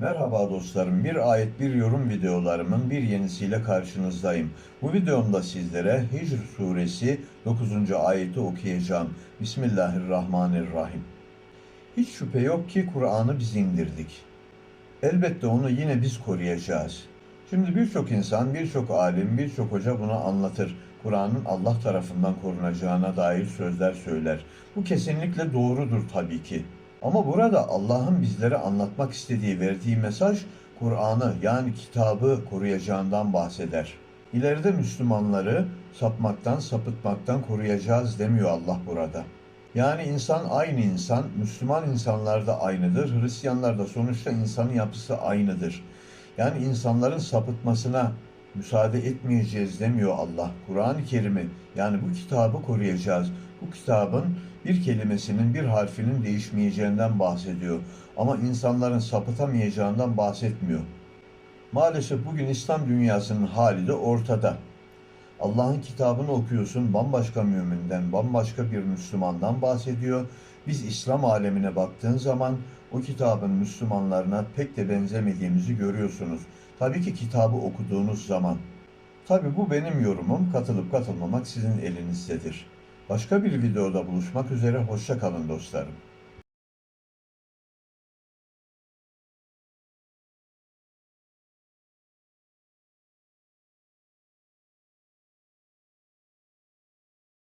Merhaba dostlarım. Bir ayet bir yorum videolarımın bir yenisiyle karşınızdayım. Bu videomda sizlere Hicr suresi 9. ayeti okuyacağım. Bismillahirrahmanirrahim. Hiç şüphe yok ki Kur'an'ı biz indirdik. Elbette onu yine biz koruyacağız. Şimdi birçok insan, birçok alim, birçok hoca bunu anlatır. Kur'an'ın Allah tarafından korunacağına dair sözler söyler. Bu kesinlikle doğrudur tabii ki. Ama burada Allah'ın bizlere anlatmak istediği, verdiği mesaj Kur'an'ı yani kitabı koruyacağından bahseder. İleride Müslümanları sapmaktan, sapıtmaktan koruyacağız demiyor Allah burada. Yani insan aynı insan, Müslüman insanlar da aynıdır, Hristiyanlar da sonuçta insanın yapısı aynıdır. Yani insanların sapıtmasına müsaade etmeyeceğiz demiyor Allah. Kur'an-ı Kerim'i yani bu kitabı koruyacağız. Bu kitabın bir kelimesinin, bir harfinin değişmeyeceğinden bahsediyor. Ama insanların sapıtamayacağından bahsetmiyor. Maalesef bugün İslam dünyasının hali de ortada. Allah'ın kitabını okuyorsun, bambaşka müminden, bambaşka bir Müslümandan bahsediyor. Biz İslam alemine baktığın zaman o kitabın Müslümanlarına pek de benzemediğimizi görüyorsunuz. Tabii ki kitabı okuduğunuz zaman. Tabii bu benim yorumum, katılıp katılmamak sizin elinizdedir. Başka bir videoda buluşmak üzere, hoşça kalın dostlarım.